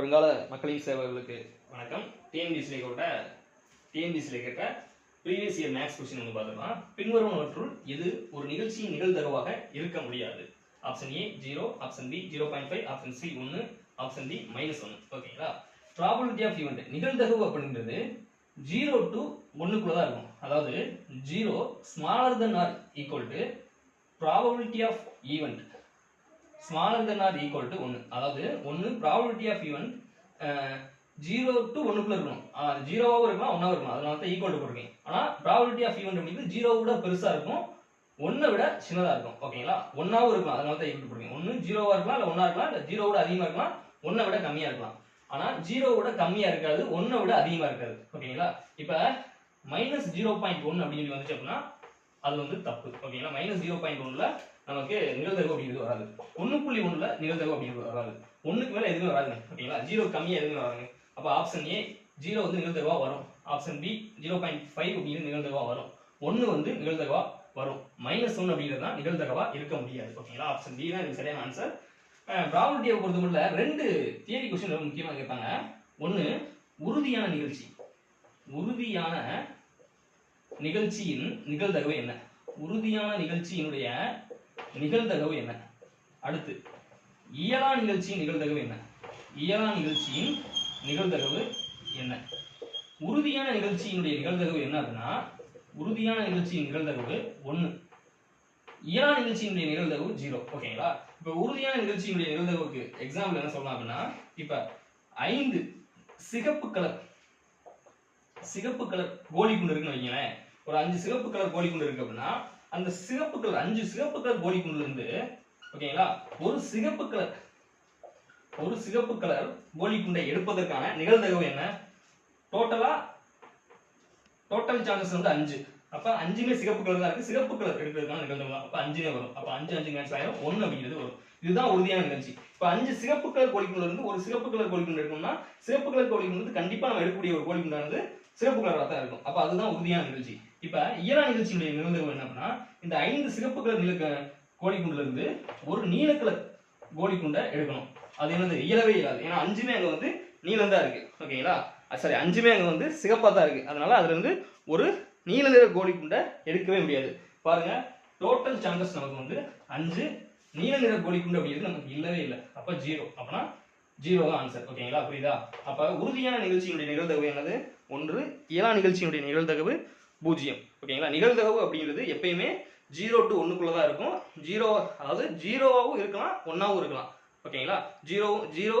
வருங்கால மக்களின் சேவர்களுக்கு வணக்கம். டிஎன்பிசியில் கூட டிஎன்பிசியில் கேட்ட ப்ரீவியஸ் இயர் மேக்ஸ் கொஸ்டின் வந்து பார்த்துக்கலாம் பின்வருவனவற்றுள் எது ஒரு நிகழ்ச்சியின் நிகழ்தகவாக இருக்க முடியாது? Option A zero option B zero point five option C ஒன்று ஆப்ஷன் டி மைனஸ் ஒன்று ஓகேங்களா ப்ராபபிலிட்டி ஆஃப் ஈவெண்ட் நிகழ்தகவு அப்படின்றது ஜீரோ டு ஒன்றுக்குள்ள தான் இருக்கும். அதாவது zero smaller than or equal to probability of event smaller than or equal to ஒன்று அதாவது ஒன்று probability of event zero to ஒன்றுக்குள்ள இருக்கணும். ஜீரோவாகவும் இருக்கலாம் ஒன்றாவும் இருக்கலாம். அதனால தான் ஈக்குவல் டு போட்டிருக்கேன் ஆனால் ப்ராபபிலிட்டி ஆஃப் ஈவெண்ட் அப்படிங்கிறது ஜீரோ விட பெருசாக இருக்கும். ஒன்றை விட சின்னதாக இருக்கும். ஓகேங்களா? ஒன்றாவும் இருக்கலாம். அதனால தான் ஈக்குவல் போட்டிருக்கேன் ஒன்று ஜீரோவாக இருக்கலாம் இல்லை ஒன்றா இருக்கலாம் இல்லை ஜீரோ விட அதிகமாக இருக்கலாம். ஒன்றை விட கம்மியாக இருக்கலாம். ஆனால் ஜீரோ விட கம்மியாக இருக்காது ஒன்றை விட அதிகமாக இருக்காது. ஓகேங்களா? இப்போ மைனஸ் ஜீரோ பாயிண்ட் ஒன் அப்படின்னு சொல்லி வந்துச்சு அப்படின்னா அது வந்து தப்பு. ஓகேங்களா? மைனஸ் ஜீரோ பாயிண்ட் ஒன்ல நமக்கு நிகழ்தகவு அப்படிங்கிறது வராது. ஒன்று புள்ளி ஒன்றுல நிகழ்தகவு அப்படின்னு வராது. ஒன்றுக்கு மேலே எதுவுமே வராதுங்க. ஓகேங்களா? ஜீரோ கம்மியாக எதுவுமே வராதுங்க. அப்போ ஆப்ஷன் ஏ ஜீரோ வந்து நிகழ்த்தகவா வரும். Option B zero point five அப்படிங்கிறது நிகழ்தகவாக வரும். ஒன்று வந்து நிகழ்தகவாக வரும். மைனஸ் ஒன்று அப்படிங்கிறது தான் நிகழ்தகவாக இருக்க முடியாது. ஓகேங்களா? ஆப்ஷன் பி தான் இதுக்கு சரியான ஆன்சர் ப்ராபபிலிட்டியை பொறுத்த மட்டும் ரெண்டு தியரி கொஸ்டின் ரொம்ப முக்கியமாக கேட்பாங்க. ஒன்று உறுதியான நிகழ்ச்சி. உறுதியான நிகழ்ச்சியின் நிகழ்தகவு என்ன? உறுதியான நிகழ்ச்சியினுடைய நிகழ்தகவு என்ன? அடுத்து இயலா நிகழ்ச்சியின் நிகழ்தகவு என்ன? இயலா நிகழ்ச்சியின் நிகழ்தகவு என்ன? உறுதியான நிகழ்ச்சியினுடைய நிகழ்தகவு என்ன அப்படின்னா உறுதியான நிகழ்ச்சியின் நிகழ்தகவு ஒன்று இயலா நிகழ்ச்சியினுடைய நிகழ்தகவு ஜீரோ ஓகேங்களா இப்போ உறுதியான நிகழ்ச்சியினுடைய நிகழ்தகவுக்கு எக்ஸாம்பிள் என்ன சொல்லலாம் அப்படின்னா இப்போ ஐந்து சிகப்பு கலர் சிகப்பு கலர் கோழி குண்டு இருக்குன்னு வைங்களேன். ஒரு அஞ்சு சிகப்பு கலர் கோழி குண்டு இருக்கு அப்படின்னா அந்த சிகப்பு கலர் அஞ்சு சிகப்பு கலர் கோழி குண்டுல இருந்து ஓகேங்களா ஒரு சிகப்பு கலர் ஒரு சிகப்பு கலர் கோழி குண்டை எடுப்பதற்கான நிகழ்தகவு என்ன? டோட்டலா டோட்டல் சான்சஸ் வந்து அஞ்சு. அப்ப அஞ்சுமே சிகப்பு கலர் தான் இருக்கு. சிகப்பு கலர் எடுக்கிறதுக்கான நிகழ்வு தான். அப்ப அஞ்சுமே வரும். அப்ப அஞ்சு அஞ்சு மேட்ச் ஆயிரும். ஒன்னு அப்படிங்கிறது வரும். இதுதான் உறுதியான நிகழ்ச்சி. இப்ப அஞ்சு சிகப்பு கலர் கோழிக்குள்ள இருந்து ஒரு சிகப்பு கலர் கோழிக்குண்டு எடுக்கணும்னா சிகப்பு கலர் கோழிக்குண்டு வந்து கண்டிப்பா நம்ம எடுக்கக்கூடிய ஒரு கோழிக்குண்டானது சிகப்பு கலராக தான் இருக்கும். அப்ப அதுதான் உறுதியான நிகழ்ச்சி. இப்ப இயலா நிகழ்ச்சியினுடைய நிகழ்வு என்ன அப்படின்னா இந்த ஐந்து சிகப்பு கலர் கோழிக்குண்டுல இருந்து ஒரு நீல கோழிக்குண்டை எடுக்கணும். அது என்னது? இயலவே இயலாது. ஏன்னா அஞ்சுமே அங்க வந்து நீளம் தான் இருக்கு ஓகேங்களா சாரி அஞ்சுமே அங்க வந்து சிகப்பா தான் இருக்கு. அதனால அதுல இருந்து ஒரு நீல நிற கோழிக்குண்டை எடுக்கவே முடியாது. பாருங்க டோட்டல் சான்சஸ் நமக்கு வந்து அஞ்சு நீல நிற கோழிக்குண்டு அப்படிங்கிறது நமக்கு இல்லவே இல்லை. அப்ப ஜீரோ அப்பனா ஜீரோ தான் ஆன்சர் ஓகேங்களா புரியுதா? அப்ப உறுதியான நிகழ்ச்சியினுடைய நிகழ்தகவு என்னது? ஒன்று இயலா நிகழ்ச்சியினுடைய நிகழ்தகவு பூஜ்ஜியம். ஓகேங்களா நிகழ்தகவு அப்படிங்கிறது எப்பயுமே ஜீரோ டு ஒன்றுக்குள்ளே தான் இருக்கும். ஜீரோ அதாவது ஜீரோவாகவும் இருக்கலாம் ஒன்றாவும் இருக்கலாம். ஓகேங்களா? Zero zero